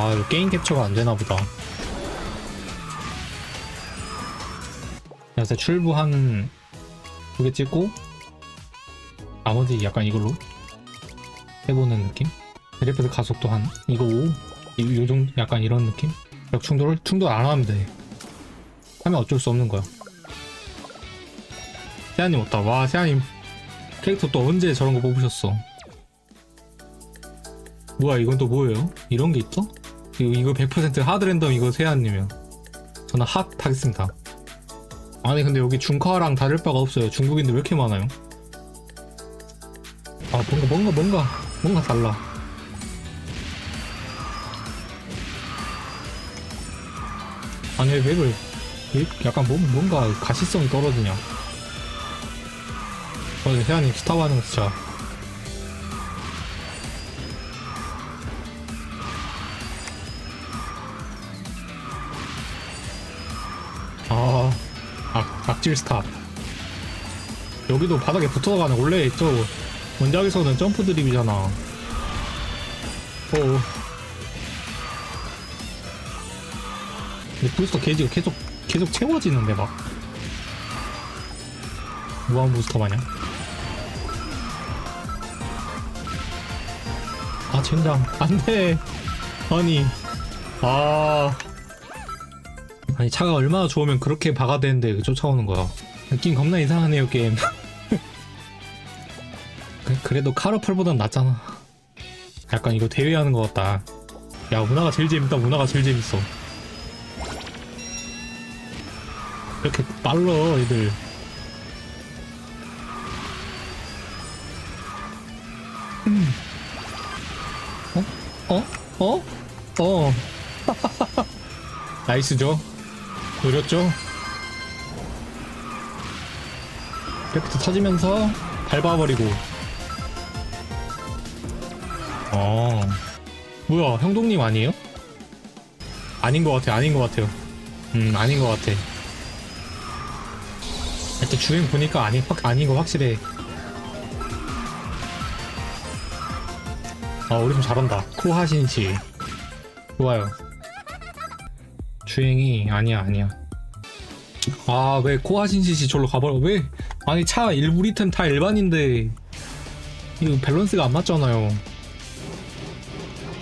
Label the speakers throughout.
Speaker 1: 아 이거 게임 캡처가 안 되나 보다 그래서 출부 한 두 개 찍고 나머지 약간 이걸로 해보는 느낌? 드리프트 가속도 한 이거 5? 이- 요 정도 약간 이런 느낌? 역 충돌을 충돌 안 하면 돼 하면 어쩔 수 없는 거야 세아님 왔다 와 세아님 캐릭터 또 언제 저런 거 뽑으셨어 뭐야 이건 또 뭐예요? 이런 게 있어? 이거, 이거 100% 하드 랜덤 이거 세아님이요 저는 핫 하겠습니다. 아니 근데 여기 중카랑 다를 바가 없어요. 중국인들 왜 이렇게 많아요? 아 뭔가 뭔가 뭔가 뭔가 달라. 아니 왜 맵을 왜 약간 뭔, 뭔가 가시성이 떨어지냐? 어 세아님 스타워 하는 거 진짜 악, 악질 스탑. 여기도 바닥에 붙어가는 원래 저 원작에서는 점프 드립이잖아. 어. 근데 부스터 게이지가 계속 계속 채워지는데 막 무한 부스터 마냥. 아 젠장 안돼. 아니 아. 아니 차가 얼마나 좋으면 그렇게 박아대는데 쫓아오는 거야. 느낌 겁나 이상하네요 게임. 그- 그래도 카르풀보단 낫잖아. 약간 이거 대회하는 것 같다. 야 문화가 제일 재밌다. 문화가 제일 재밌어. 이렇게 빨라 애들. 음. 어? 어? 어? 어. 나이스죠 노렸죠? 이렇게 터지면서 밟아버리고. 어. 뭐야 형동님 아니에요? 아닌 것 같아 아닌 것 같아요. 음 아닌 것 같아. 일단 주행 보니까 아니, 확, 아닌 거 확실해. 아 우리 좀 잘한다. 코하신씨 좋아요 주행이 아니야 아니야. 아 왜 코아신시시 절로 가버려? 왜? 아니 차 일부 리턴 다 일반인데 이거 밸런스가 안 맞잖아요.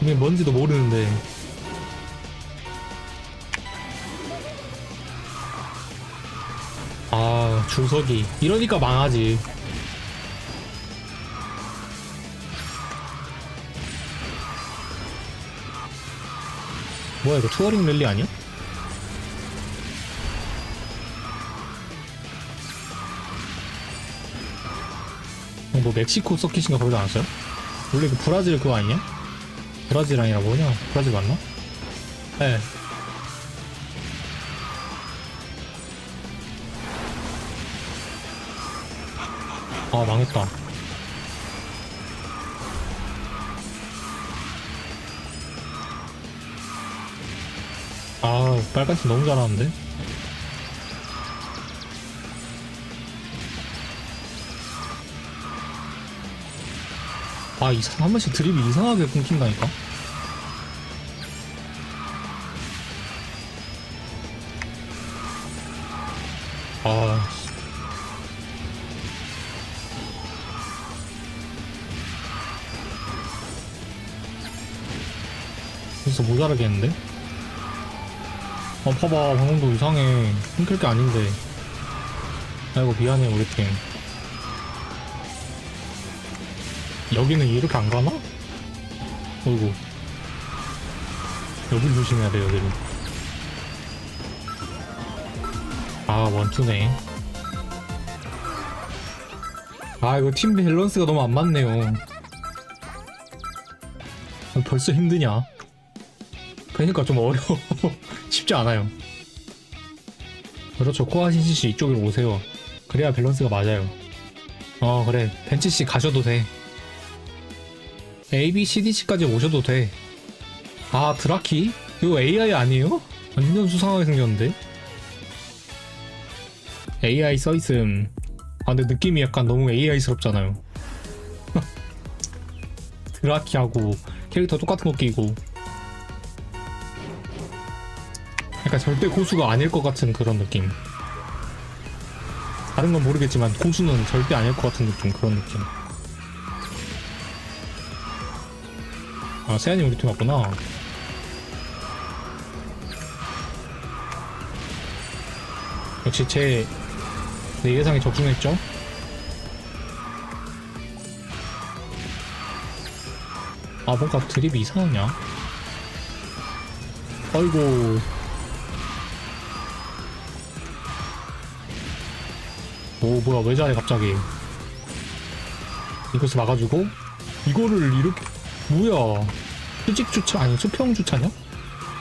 Speaker 1: 이게 뭔지도 모르는데. 아 줄서기 이러니까 망하지. 뭐야 이거 투어링 랠리 아니야? 멕시코 서킷인가 그러지 않았어요? 원래 그 브라질 그거 아니냐? 브라질 아니라 뭐냐? 브라질 맞나? 네. 아 망했다. 아 빨간색 너무 잘하는데? 아, 이, 한 번씩 드립이 이상하게 끊긴다니까? 아, 씨. 진짜 모자라겠는데? 아, 봐봐. 방금도 이상해. 끊길 게 아닌데. 아이고, 미안해, 우리 팀. 여기는 이렇게 안 가나? 어이구. 여긴 조심해야 돼, 여기는. 아, 원투네. 아, 이거 팀 밸런스가 너무 안 맞네요. 아, 벌써 힘드냐? 그러니까 좀 어려워. 쉽지 않아요. 그렇죠. 코아신씨 이쪽으로 오세요. 그래야 밸런스가 맞아요. 어, 그래. 벤치 씨 가셔도 돼. A, B, C, D, C까지 오셔도 돼. 아, 드라키? 이거 AI 아니에요? 완전 수상하게 생겼는데? AI 써있음. 아, 근데 느낌이 약간 너무 AI스럽잖아요. 드라키하고 캐릭터 똑같은 거 끼고. 그러니까 절대 고수가 아닐 것 같은 그런 느낌. 다른 건 모르겠지만 고수는 절대 아닐 것 같은 느낌 그런 느낌. 아 세안이 우리 팀 왔구나. 역시 제 내 예상에 적중했죠? 아 뭔가 드립이 이상하냐? 아이고 오 뭐야 왜 잘해 갑자기 이것을 막아주고 이거를 이렇게 뭐야 수직 주차 아니 수평 주차냐?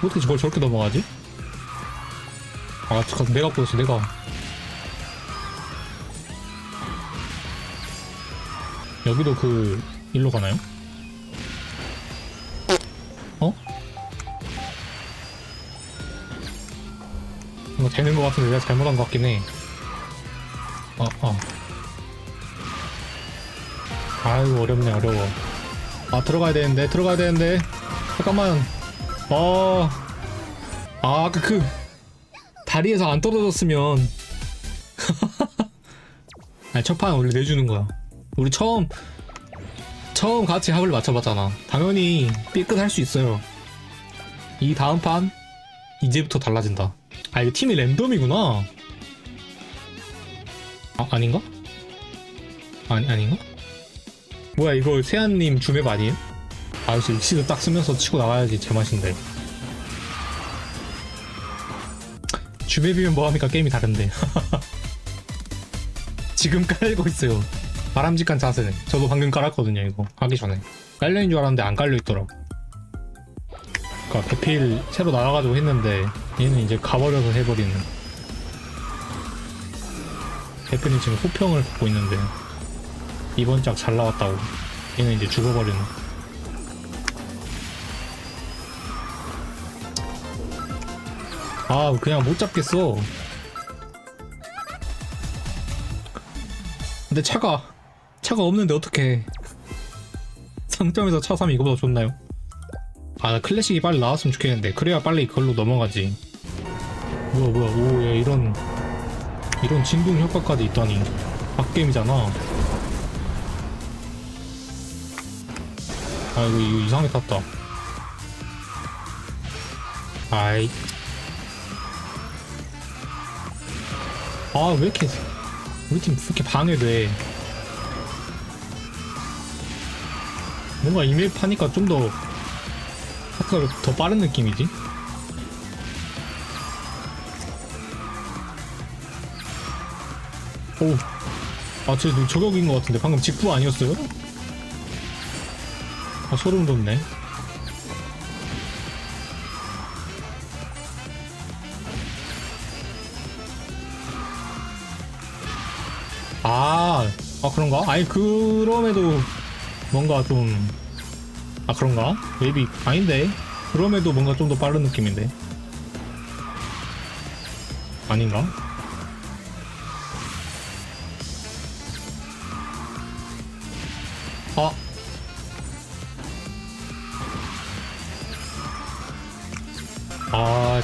Speaker 1: 어떻게 저걸 저렇게 넘어가지? 아 잠깐 내가 보였어 내가 여기도 그 일로 가나요? 어? 이거 되는 것 같은데 내가 잘못한 것 같긴 해. 어, 어. 아이고, 어렵네, 어려워. 아, 들어가야 되는데, 들어가야 되는데. 잠깐만. 어. 아, 아까 그, 다리에서 안 떨어졌으면. 아니, 첫판 원래 내주는 거야. 우리 처음, 처음 같이 합을 맞춰봤잖아. 당연히 삐끗할 수 있어요. 이 다음 판, 이제부터 달라진다. 아, 이거 팀이 랜덤이구나. 아, 아닌가? 아니, 아닌가? 뭐야, 이거 세안님 주맵 아니에요? 아, 역시 익시드 딱 쓰면서 치고 나가야지 제맛인데. 주맵이면 뭐합니까? 게임이 다른데. 지금 깔고 있어요. 바람직한 자세는. 저도 방금 깔았거든요, 이거. 하기 전에. 깔려있는 줄 알았는데 안 깔려있더라고. 그니까, 대필 새로 나와가지고 했는데, 얘는 이제 가버려서 해버리는. 대표님 지금 호평을 받고 있는데 이번 작 잘 나왔다고. 얘는 이제 죽어버리는. 아 그냥 못 잡겠어. 근데 차가 차가 없는데 어떡해. 상점에서 차 사면 이거보다 좋나요? 아 클래식이 빨리 나왔으면 좋겠는데. 그래야 빨리 그걸로 넘어가지. 뭐야 뭐야. 오야 이런 이런 진동 효과까지 있다니. 빡게임이잖아 아 이거, 이거 이상하게 탔다 아이 아 왜 이렇게 우리 팀왜 이렇게 방해돼 뭔가 이맵 하니까 좀 더 아까 더 빠른 느낌이지 오. 아, 쟤 누- 저격인 것 같은데 방금 직부 아니었어요? 아, 소름 돋네. 아, 아 그런가? 아니 그럼에도 뭔가 좀 아 그런가? 맵이 아닌데 그럼에도 뭔가 좀 더 빠른 느낌인데 아닌가?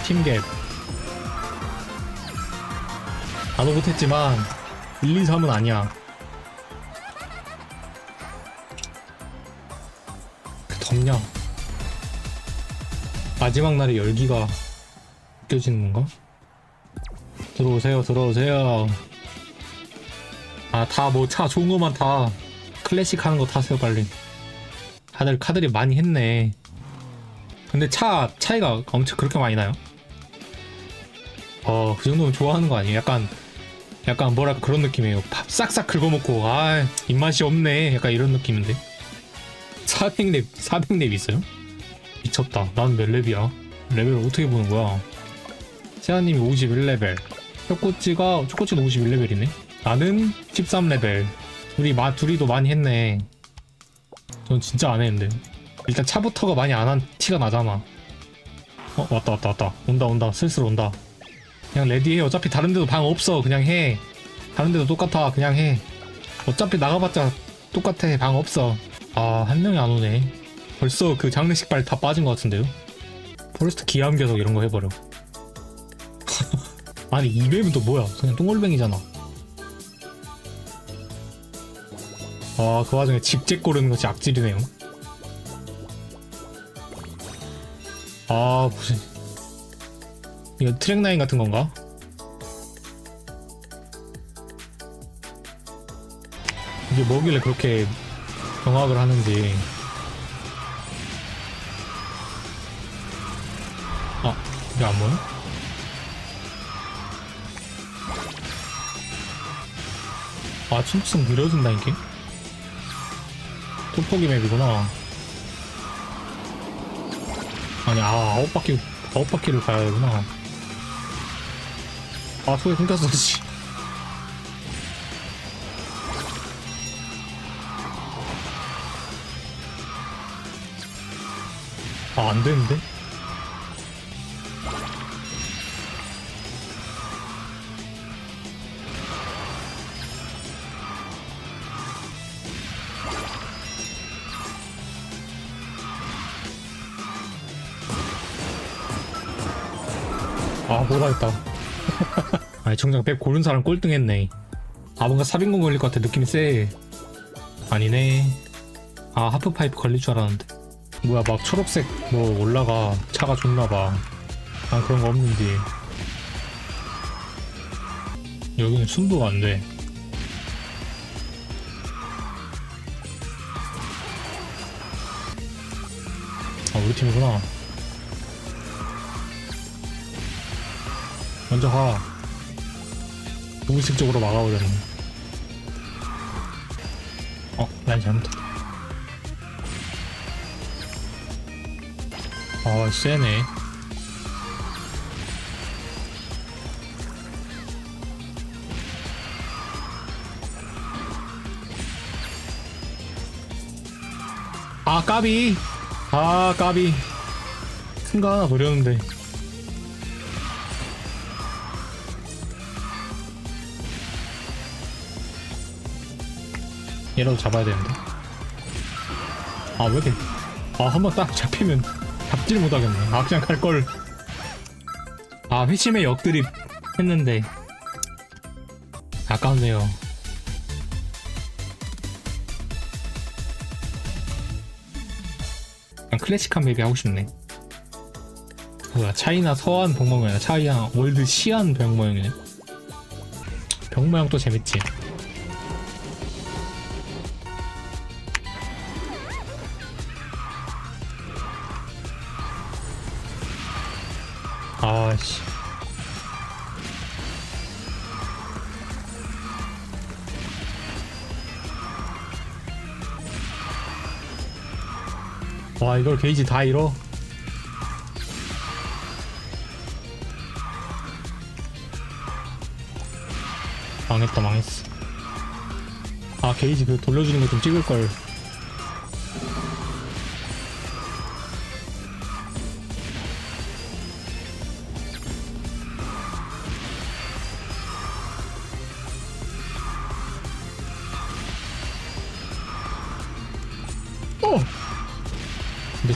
Speaker 1: 팀갭. 나도 못했지만, 1, 2, 3은 아니야. 그 덥냐? 마지막 날의 열기가 느껴지는 건가? 들어오세요, 들어오세요. 아, 다 뭐 차 좋은 거만 다 클래식 하는 거 타세요, 빨리. 다들 카드리 많이 했네. 근데 차, 차이가 엄청 그렇게 많이 나요? 어, 그 정도면 좋아하는 거 아니에요? 약간, 약간 뭐랄까 그런 느낌이에요. 밥 싹싹 긁어먹고, 아, 입맛이 없네. 약간 이런 느낌인데. 400렙, 400렙 있어요? 미쳤다. 난 몇 렙이야? 레벨을 어떻게 보는 거야? 세아님이 51레벨. 초코찌가, 초코찌도 51레벨이네? 나는 13레벨. 둘이 마, 둘이도 많이 했네. 전 진짜 안 했는데. 일단 차부터가 많이 안 한 티가 나잖아. 어, 왔다, 왔다, 왔다. 온다, 온다. 슬슬 온다. 그냥 레디해. 어차피 다른 데도 방 없어. 그냥 해. 다른 데도 똑같아. 그냥 해. 어차피 나가봤자 똑같아. 방 없어. 아, 한 명이 안 오네. 벌써 그 장례식 발 다 빠진 것 같은데요? 포레스트 기암 계속 이런 거 해버려. 아니 이 맵은 또 뭐야 그냥 똥골뱅이잖아 아 그 와중에 직접 고르는 것이 악질이네요 아 무슨 이거 트랙 라인 같은 건가? 이게 뭐길래 그렇게 경악을 하는지 아 이게 안 보여? 아 침투성 느려진다 이게 토포기 맵이구나 아니 아 아홉 바퀴 아홉 바퀴를 가야 되구나 아 소리 끊겼어 씨 아, 안 되는데? 아니, 정작 백 고른 사람 꼴등했네. 아, 뭔가 삽인공 걸릴 것 같아. 느낌이 세. 아니네. 아, 하프파이프 걸릴 줄 알았는데. 뭐야 막 초록색 뭐 올라가 차가 좋나봐 난 그런 거 없는지 여기는 순도가 안돼 아 우리 팀이구나 먼저 가 무의식적으로 막아버렸네 어 라인 잘못했다 아, 세네. 아, 까비. 아, 까비. 큰거 하나 노렸는데. 얘라도 잡아야 되는데. 아, 왜 이렇게. 아, 한 번 딱 잡히면 잡질 못하겠네. 아, 그냥 갈걸. 아, 회심의 역드립 했는데. 아깝네요. 그냥 클래식한 맵이 하고 싶네. 뭐야, 차이나 서한 병 모양이야. 차이나 월드 시안 병 모양이네. 병 모양 또 재밌지. 아씨. 와 이걸 게이지 다 잃어? 망했다 망했어 아 게이지 그 돌려주는 거 좀 찍을걸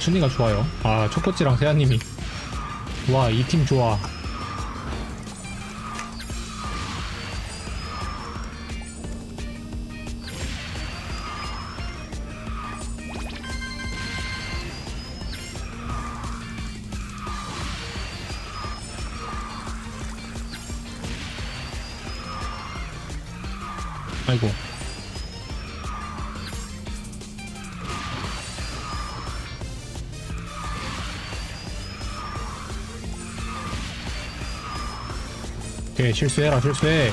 Speaker 1: 춘이가 좋아요. 아, 초코찌랑 세아님이. 와, 이 팀 좋아. 오케이 실수해라 실수해.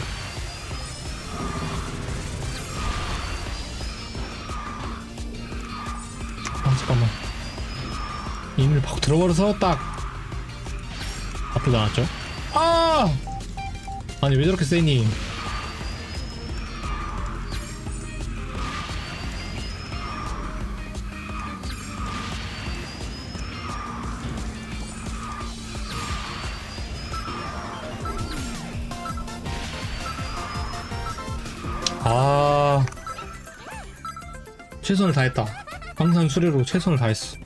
Speaker 1: 아 잠깐만. 이민을 팍 들어버려서 딱 앞으로 나왔죠? 아! 아니 왜 저렇게 세니 최선을 다했다 항상 수레로 최선을 다했어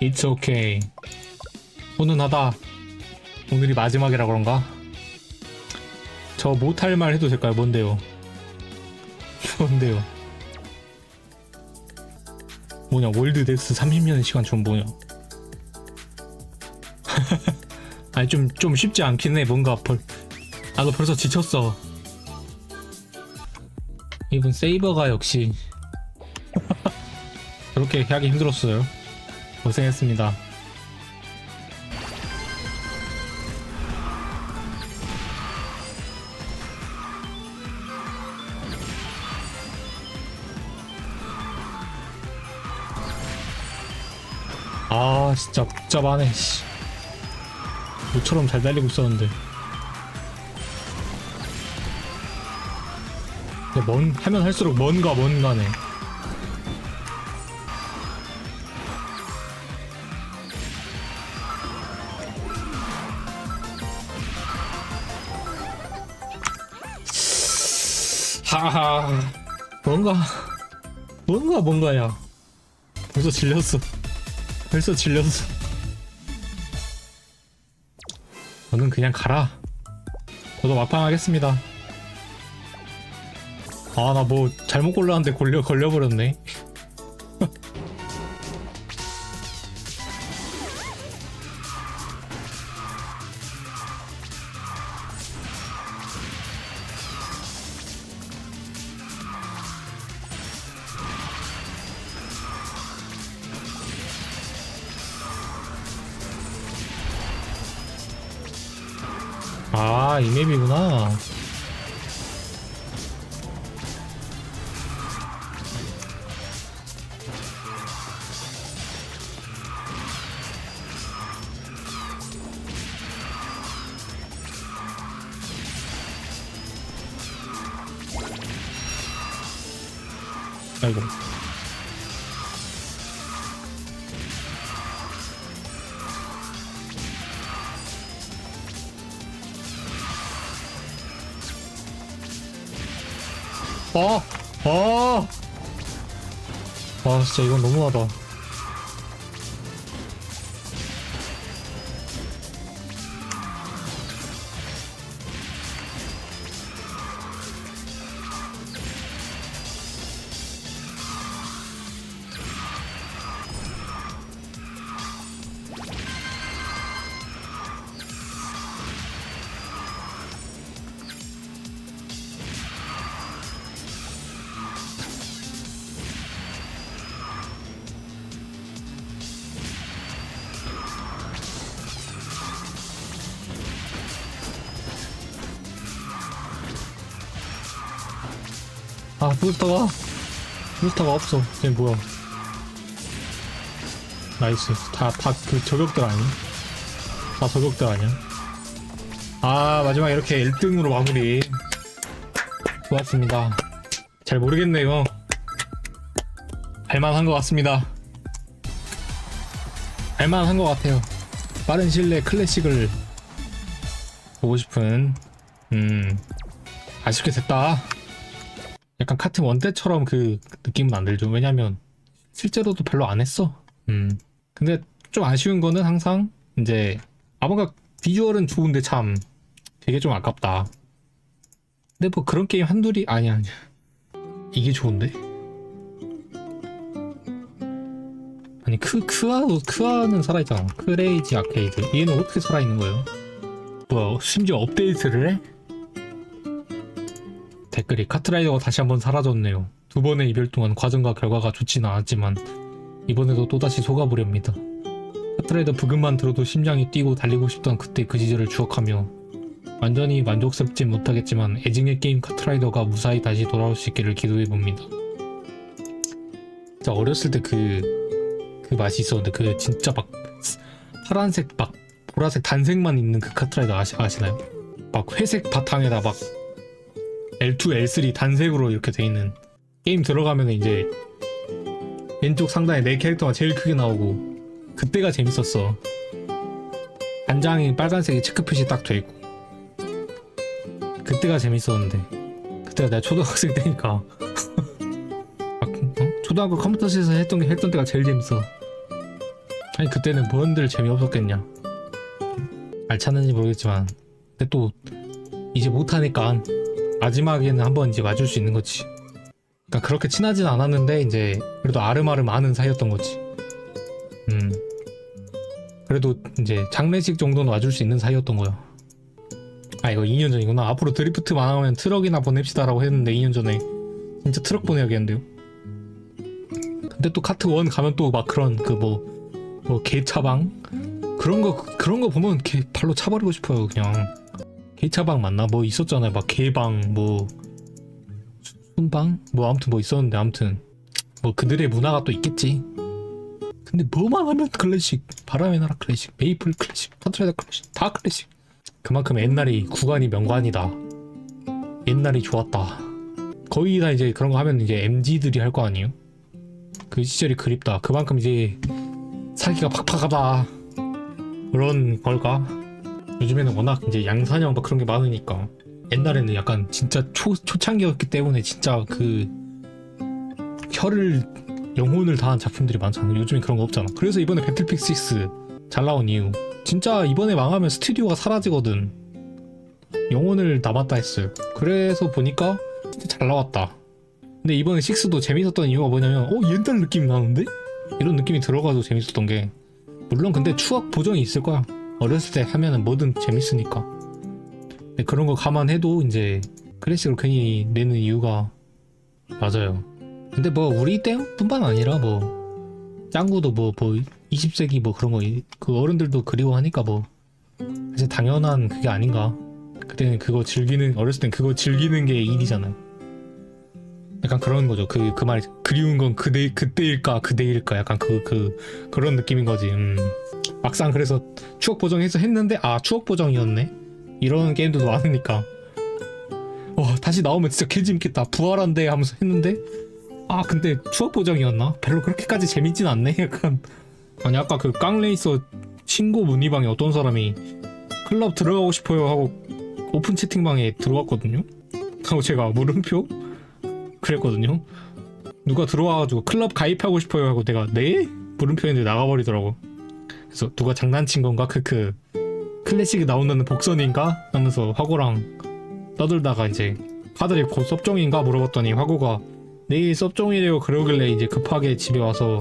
Speaker 1: It's okay 훈훈하다 오늘이 마지막이라 그런가? 저 못할 말 해도 될까요? 뭔데요? 뭔데요? 뭐냐 월드 덱스 30년의 시간 좀 뭐냐 아니 좀좀 쉽지 않긴 해 뭔가 벌 나도 벌써 지쳤어 이분 세이버가 역시 저렇게 하기 힘들었어요. 고생했습니다. 아 진짜 복잡하네 씨. 모처럼 잘 달리고 있었는데 먼 하면 할수록 뭔가 뭔가네. 하하. 뭔가 뭔가 뭔가야. 벌써 질렸어. 벌써 질렸어. 저는 그냥 가라. 저도 막판 하겠습니다 아 나 뭐 잘못 골랐는데 걸려 걸려버렸네. 아 이 맵이구나 아이고 아! 아! 아 진짜 이건 너무하다 아 부스터가? 부스터가 없어. 얘 뭐야? 나이스. 다다그 저격들 아니? 다 저격들 아니야? 아 마지막 이렇게 1등으로 마무리. 좋았습니다. 잘 모르겠네요 할만한 것 같습니다. 할만한 것 같아요. 빠른 내에 클래식을 보고 싶은 음 아쉽게 됐다 약간 카트 원 때처럼 그 느낌은 안 들죠. 왜냐면 실제로도 별로 안 했어. 음. 근데 좀 아쉬운 거는 항상 이제 아 뭔가 비주얼은 좋은데 참 되게 좀 아깝다. 근데 뭐 그런 게임 한둘이 아니야 아니야. 이게 좋은데? 아니 크 크아도 크아는 살아있잖아. 크레이지 아케이드. 얘는 어떻게 살아있는 거예요? 뭐야 심지어 업데이트를 해? 댓글이 카트라이더가 다시 한번 사라졌네요. 두 번의 이별 동안 과정과 결과가 좋지는 않았지만 이번에도 또다시 속아보렵니다. 카트라이더 부금만 들어도 심장이 뛰고 달리고 싶던 그때 그 시절을 추억하며 완전히 만족스럽진 못하겠지만 애증의 게임 카트라이더가 무사히 다시 돌아올 수 있기를 기도해봅니다. 진짜 어렸을 때 그 그 맛이 있었는데 그 진짜 막 파란색 막 보라색 단색만 있는 그 카트라이더 아시, 아시나요? 막 회색 바탕에다 막 L2, L3 단색으로 이렇게 돼 있는 게임 들어가면 이제 왼쪽 상단에 내 캐릭터가 제일 크게 나오고 그때가 재밌었어. 단장이 빨간색에 체크 표시 딱돼 있고 그때가 재밌었는데 그때가 내가 초등학생 때니까 막, 어? 초등학교 컴퓨터실에서 했던 게 했던 때가 제일 재밌어. 아니 그때는 뭔들 재미없었겠냐. 알찼는지 모르겠지만 근데 또 이제 못하니까 마지막에는 한번 이제 와줄 수 있는 거지. 그러니까 그렇게 친하진 않았는데 이제 그래도 아름아름 아는 사이였던 거지. 음. 그래도 이제 장례식 정도는 와줄 수 있는 사이였던 거야. 아 이거 2년 전이구나. 앞으로 드리프트만 하면 트럭이나 보냅시다라고 했는데 2년 전에 진짜 트럭 보내야겠는데요? 근데 또 카트 1 가면 또 막 그런 그 뭐 뭐 개차방? 그런 거 그런 거 보면 개 발로 차버리고 싶어요 그냥 개차방 맞나? 뭐 있었잖아요. 막 개방 뭐 순방? 뭐 아무튼 뭐 있었는데 아무튼 뭐 그들의 문화가 또 있겠지. 근데 뭐만 하면 클래식 바람의 나라 클래식 메이플 클래식 카트라이더 클래식 다 클래식. 그만큼 옛날이 구간이 명관이다. 옛날이 좋았다. 거의 다 이제 그런 거 하면 이제 MG들이 할 거 아니에요? 그 시절이 그립다. 그만큼 이제 살기가 팍팍하다. 그런 걸까 요즘에는 워낙 이제 양산형 막 그런 게 많으니까 옛날에는 약간 진짜 초, 초창기였기 때문에 진짜 그 혀를 영혼을 다한 작품들이 많잖아. 요즘에 그런 거 없잖아. 그래서 이번에 배틀픽 6 잘 나온 이유. 진짜 이번에 망하면 스튜디오가 사라지거든. 영혼을 남았다 했어요. 그래서 보니까 진짜 잘 나왔다. 근데 이번에 6도 재밌었던 이유가 뭐냐면 어 옛날 느낌이 나는데? 이런 느낌이 들어가서 재밌었던 게. 물론 근데 추억 보정이 있을 거야 어렸을 때 하면은 뭐든 재밌으니까. 근데 그런 거 감안해도 이제 클래식을 괜히 내는 이유가 맞아요. 근데 뭐 우리 때뿐만 아니라 뭐 짱구도 뭐 뭐 20세기 뭐 그런 거 그 어른들도 그리워하니까 뭐 사실 당연한 그게 아닌가. 그때는 그거 즐기는 어렸을 땐 그거 즐기는 게 일이잖아요 약간 그런 거죠. 그 그말 그리운 건 그대 그때일까 그대일까. 약간 그 그 그런 느낌인 거지. 음. 막상 그래서 추억 보정해서 했는데 아 추억 보정이었네? 이런 게임도 많으니까. 와 다시 나오면 진짜 개재밌겠다. 부활한대 하면서 했는데? 아 근데 추억 보정이었나? 별로 그렇게까지 재밌진 않네? 약간. 아니 아까 그 깡레이서 친구 문의방에 어떤 사람이 클럽 들어가고 싶어요 하고 오픈 채팅방에 들어왔거든요? 하고 제가 물음표 그랬거든요. 누가 들어와가지고 클럽 가입하고 싶어요 하고 내가 네? 물음표 했는데 나가버리더라고. 그래서 누가 장난친 건가? 크크. 클래식이 나온다는 복선인가? 하면서 화고랑 떠들다가 이제 카드리 곧 섭종인가 물어봤더니 화고가 내일 섭종이래요. 그러길래 이제 급하게 집에 와서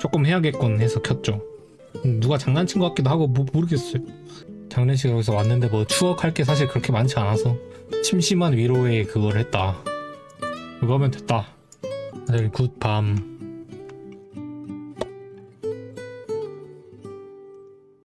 Speaker 1: 조금 해야겠군 해서 켰죠. 음, 누가 장난친 것 같기도 하고 뭐, 모르겠어요. 장례식 여기서 왔는데 뭐 추억할 게 사실 그렇게 많지 않아서 심심한 위로에 그걸 했다 그거면 됐다. 다들 굿밤